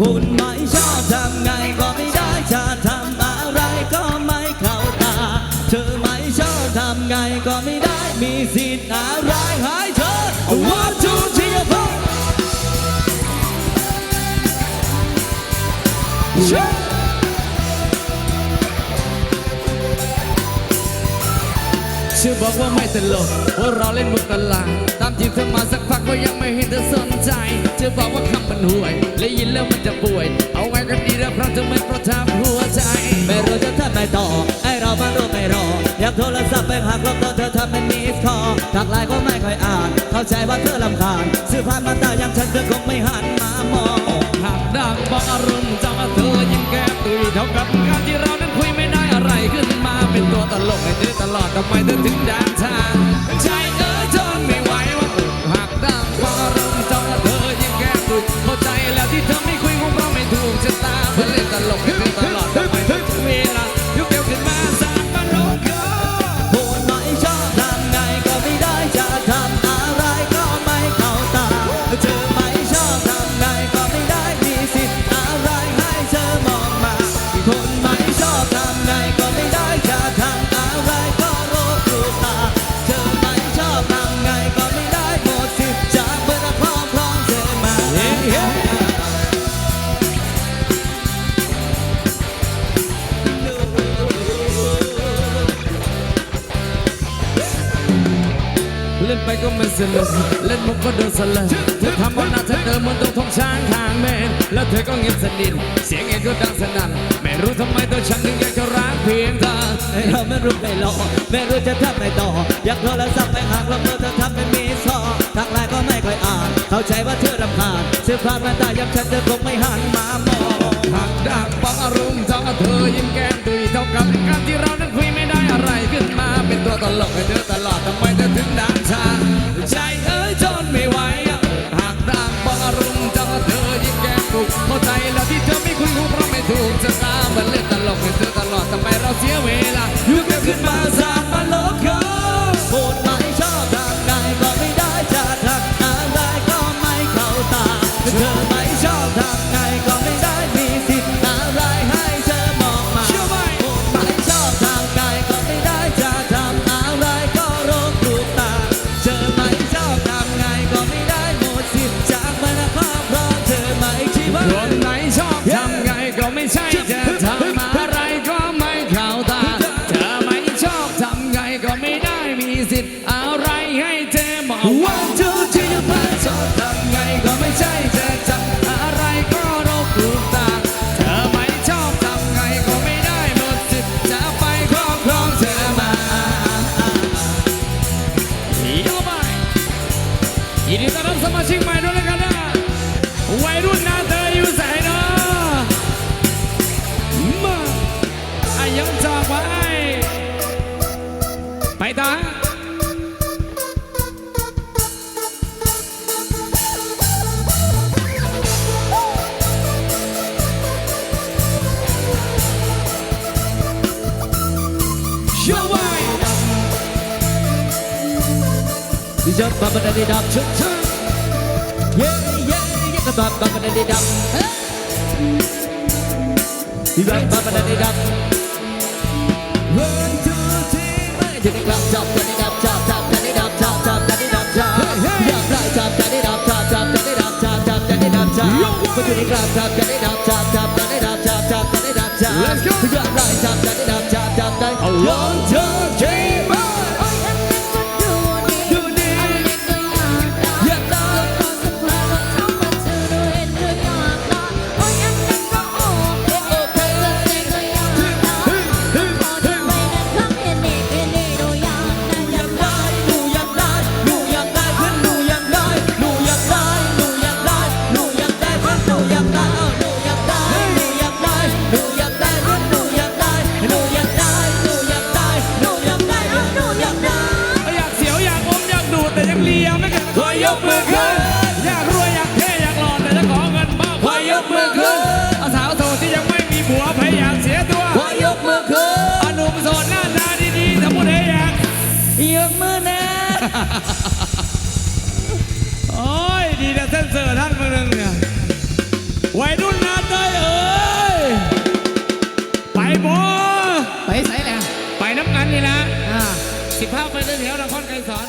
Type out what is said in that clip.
คุณไม่ชอบทำไงก็ไม่ได้จะทำอะไรก็ไม่เข้าตา เธอไม่ชอบทำไงก็ไม่ได้มีสิทธิ์อะไรให้เธอ One two three four ชื่อชื่อบอกว่าไม่ตลกว่าเราเล่นมุกตลาดตามจีบเธอมาสักพักก็ยังไม่เห็นเธอสนใจเธอบอกว่าคำมันห่วยและยินแล้วมันจะป่วย เอาไว้กันดีแล้วเพราะเธอไม่ประทับหัวใจ ไม่รู้จะทำไงต่อไอเรามันรู้ไม่รออยากโทรศัพท์ไปหาครอบครัวเธอทำเป็นมิสคอลทักไลน์ก็ไม่ค่อยอ่าน เข้าใจว่าเธอลำคาญสื่อผ่านมาตาอย่างฉันเธอคงไม่หันมามองหักดังบอกอารมณ์จังว่าเธอยิ้มแก้มตุยเท่ากับการที่เรานั้นคุยไม่ได้อะไรขึ้นมาเป็นตัวตลกให้เธอต ลอดทำไมเธอถึงเดินทาง ไปก็ไม่สนุกเล่นมุกก็โดนสลัดเธอทำว่าหน้าเธอเดิมเหมือนต้องทงช้างทางแมนแล้วเธอก็เงียบสนิทเสียงเองก็ดังสนั่นไม่รู้ทำไมตัวฉันถึงอยากจะรักเพียงเธอให้เราไม่รู้ไม่รอไม่รู้จะทำไงต่อ อยากโทรศัพท์ไปหาครอบครัวเธอทำเป็นมีซอทักไลน์ก็ไม่ค่อยอ่าน เข้าใจว่าเธอรำคาญสื่อผ่านมาตาย้ำฉันเธอคงไม่หันมามองหักดักปักอารมณ์เท่ากับเธอยิ้มแก้มตุยเท่ากับการที่เรานั้นคุยไม่ได้อะไรขึ้นมา เป็นตัวตลกให้เธอตลอดทำไมเธอถึงด่านชาใจเอ้ยจนไม่ไหวอะหากดักปักอารมณ์เท่ากับเธอยิ่งแก้มตุกเข้าใจแล้วที่เธอไม่คุยคงเพราะไม่ถูกจะตามันเล่นตลกให้เธอตลอดทำไมเราเสียเวลา ม่ได้มีสิทธิ์อะ ไปตาโยบายดิฉันบับบันดี Let's go โอ้ย ดีนะเส้นเสือท่านเมืองเนี่ยวัยรุ่นนาเตยเอ้ย ไปบ่ไปใส่แล้วไปน้ำกันนี่ละอ่าสิบห้าไปเรื่อยๆนครไกรสอน